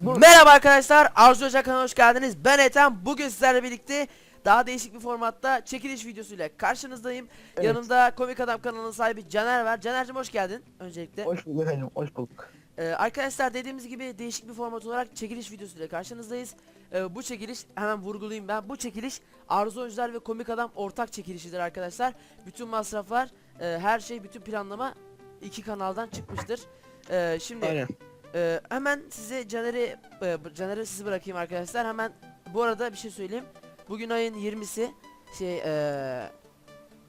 Merhaba arkadaşlar, Arzu Hoca kanalına hoş geldiniz. Ben Ethem. Bugün sizlerle birlikte daha değişik bir formatta çekiliş videosuyla karşınızdayım. Evet. Yanımda Komik Adam kanalının sahibi Caner var. Caner'cim hoş geldin öncelikle. Hoş bulduk efendim, hoş bulduk. Ee, arkadaşlar dediğimiz gibi değişik bir format olarak çekiliş videosuyla karşınızdayız. Ee, bu çekiliş hemen vurgulayayım ben. Bu çekiliş Arzu Oyuncular ve Komik Adam ortak çekilişidir arkadaşlar. Bütün masraflar, e, her şey, bütün planlama iki kanaldan çıkmıştır. Ee, şimdi Aynen. Ee, hemen size Caner'i e, Caner'i sizi bırakayım arkadaşlar. Hemen bu arada bir şey söyleyeyim. Bugün ayın 20'si şey e,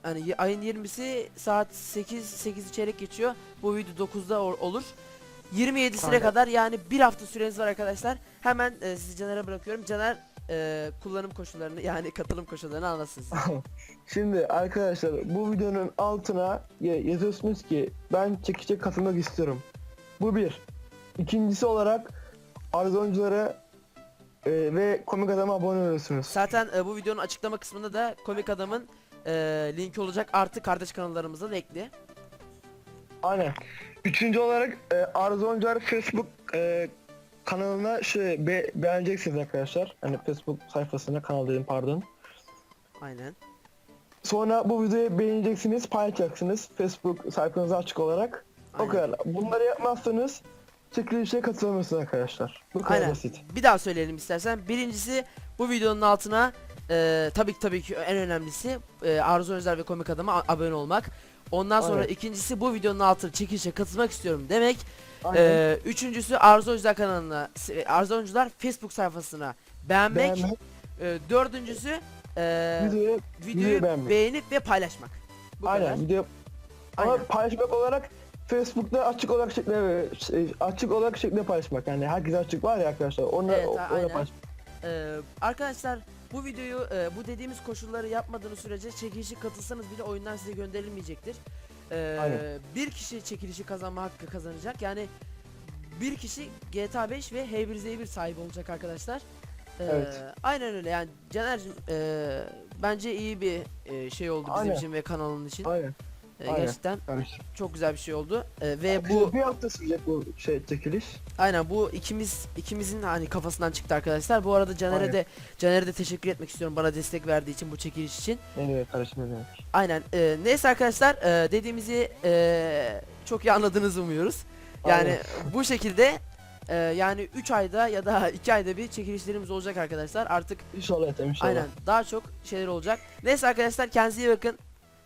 hani ayın 20'si saat 8 8 çeyrek geçiyor. Bu video 9'da ol- olur. 27'sine Aynen. kadar yani bir hafta süreniz var arkadaşlar. Hemen e, sizi Caner'e bırakıyorum. Caner e, kullanım koşullarını yani katılım koşullarını anlatsın size. Şimdi arkadaşlar bu videonun altına ya- yazıyorsunuz ki ben çekişe katılmak istiyorum. Bu bir. İkincisi olarak arzu oyunculara e, ve komik adama abone oluyorsunuz. Zaten e, bu videonun açıklama kısmında da komik adamın e, linki olacak. Artı kardeş kanallarımıza da ekli. Aynen. Üçüncü olarak e, arzu oyuncular Facebook e, kanalına şey be, beğeneceksiniz arkadaşlar. Hani Facebook sayfasına kanal dedim pardon. Aynen. Sonra bu videoyu beğeneceksiniz, paylaşacaksınız Facebook sayfanıza açık olarak. O Aynen. kadar. Bunları yapmazsanız çekilişe katılamıyorsunuz arkadaşlar. Bu kadar Aynen. basit. Bir daha söyleyelim istersen. Birincisi bu videonun altına e, tabii ki tabii ki en önemlisi e, Arzu Özel ve Komik Adam'a abone olmak. Ondan sonra Aynen. ikincisi bu videonun altına çekilişe katılmak istiyorum demek. Aynen. E, üçüncüsü Arzu Özel kanalına Arzu Oyuncular Facebook sayfasına beğenmek. Beğenmek, E, dördüncüsü e, videoyu, videoyu beğenmek. beğenip ve paylaşmak. Bu aynen kadar. video ama Aynen. paylaşmak olarak Facebook'ta açık olarak şekilde şey, açık olarak şekilde paylaşmak yani herkese açık var ya arkadaşlar onu Evet, a- aynen. paylaşmak. Ee, arkadaşlar bu videoyu e, bu dediğimiz koşulları yapmadığınız sürece çekilişe katılsanız bile oyundan size gönderilmeyecektir. Ee, Aynen. bir kişi çekilişi kazanma hakkı kazanacak. Yani bir kişi GTA 5 ve H1Z1 sahibi olacak arkadaşlar. Ee, Evet. Aynen öyle yani Caner'cim e, bence iyi bir e, şey oldu bizim Aynen. için ve kanalın için. Aynen. E, aynen. gerçekten Kardeşim. çok güzel bir şey oldu. E, ve Bu bu bir hafta sürecek bu şey çekiliş. Aynen bu ikimiz ikimizin hani kafasından çıktı arkadaşlar. Bu arada Caner'e Aynen. de Caner'e de teşekkür etmek istiyorum bana destek verdiği için bu çekiliş için. Ne demek kardeşim ne demek. Aynen. e, neyse arkadaşlar e, dediğimizi e, çok iyi anladığınızı umuyoruz. Yani Aynen. bu şekilde e, yani 3 ayda ya da 2 ayda bir çekilişlerimiz olacak arkadaşlar. Artık İnşallah inşallah. aynen daha çok şeyler olacak. Neyse arkadaşlar kendinize iyi bakın.